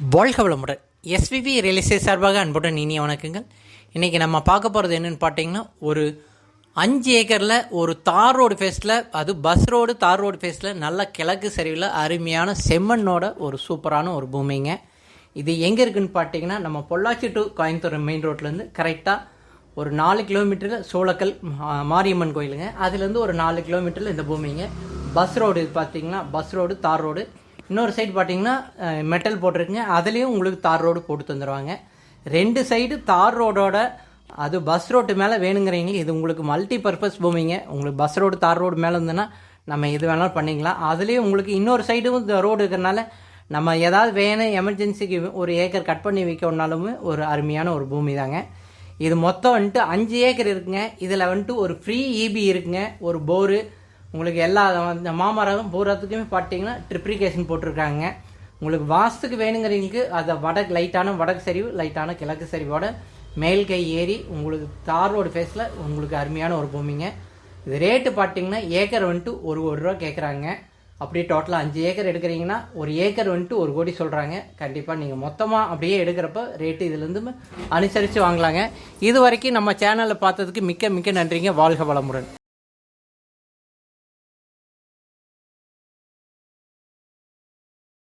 வாழ்க வளமுடன் எஸ்விபி ரியலிஸ்டேட் சார்பாக அன்புடன் இனிய வணக்கங்கள். இன்றைக்கி நம்ம பார்க்க போகிறது என்னென்னு பார்த்தீங்கன்னா ஒரு அஞ்சு ஏக்கரில் ஒரு தார் ரோடு ஃபேஸில் அது பஸ் ரோடு தார் ரோடு ஃபேஸில் நல்ல கிழக்கு சரிவில் அருமையான செம்மண்ணோட ஒரு சூப்பரான ஒரு பூமிங்க. இது எங்கே இருக்குதுன்னு பார்த்தீங்கன்னா நம்ம பொள்ளாச்சி டு கோயம்புத்தூர் மெயின் ரோட்லேருந்து கரெக்டாக ஒரு நாலு கிலோமீட்டரில் சோளக்கல் மா- மாரியம்மன் கோயிலுங்க. அதுலேருந்து ஒரு நாலு கிலோமீட்டரில் இந்த பூமிங்க. பஸ் ரோடு பார்த்தீங்கன்னா பஸ் ரோடு தார் ரோடு இன்னொரு சைடு பார்த்தீங்கன்னா மெட்டல் போட்டிருக்குங்க. அதுலேயும் உங்களுக்கு தார் ரோடு போட்டு தந்துடுவாங்க ரெண்டு சைடு தார் ரோடோட அது பஸ் ரோட்டு மேலே வேணுங்கிறீங்க. இது உங்களுக்கு மல்டி பர்பஸ் பூமிங்க. உங்களுக்கு பஸ் ரோடு தார் ரோடு மேலே இருந்ததுன்னா நம்ம எது வேணாலும் பண்ணிக்கலாம். அதுலேயும் உங்களுக்கு இன்னொரு சைடும் இந்த ரோடு இருக்கிறனால நம்ம ஏதாவது வேணும் எமர்ஜென்சிக்கு ஒரு ஏக்கர் கட் பண்ணி வைக்கணுன்னாலுமே ஒரு அருமையான ஒரு பூமி தாங்க. இது மொத்தம் வந்துட்டு அஞ்சு ஏக்கர் இருக்குங்க. இதில் வந்துட்டு ஒரு ஃப்ரீ இபி இருக்குங்க. ஒரு போரு உங்களுக்கு எல்லா இந்த மாமரம் பூரத்துக்குமே பார்த்தீங்கன்னா ட்ரிப்ளிகேஷன் போட்டிருக்காங்க. உங்களுக்கு வாஸ்துக்கு வேணுங்கிறீங்களுக்கு அதை வடக்கு லைட்டான வடக்கு சரிவு லைட்டான கிழக்கு சரிவோட மேல் கை ஏறி உங்களுக்கு தார் ரோடு ஃபேஸில் உங்களுக்கு அருமையான ஒரு பூமிங்க. இது ரேட்டு பார்த்தீங்கன்னா ஏக்கர் வந்துட்டு ஒரு ஒரு ரூபா கேட்குறாங்க அப்படியே டோட்டலாக அஞ்சு ஏக்கர் எடுக்கிறீங்கன்னா ஒரு ஏக்கர் வந்துட்டு ஒரு கோடி சொல்கிறாங்க கண்டிப்பாக நீங்கள் மொத்தமாக அப்படியே எடுக்கிறப்ப ரேட்டு இதுலேருந்து அனுசரித்து வாங்கலாங்க. இது வரைக்கும் நம்ம சேனலில் பார்த்ததுக்கு மிக்க மிக்க நன்றிங்க. வாழ்க வளமுடன்.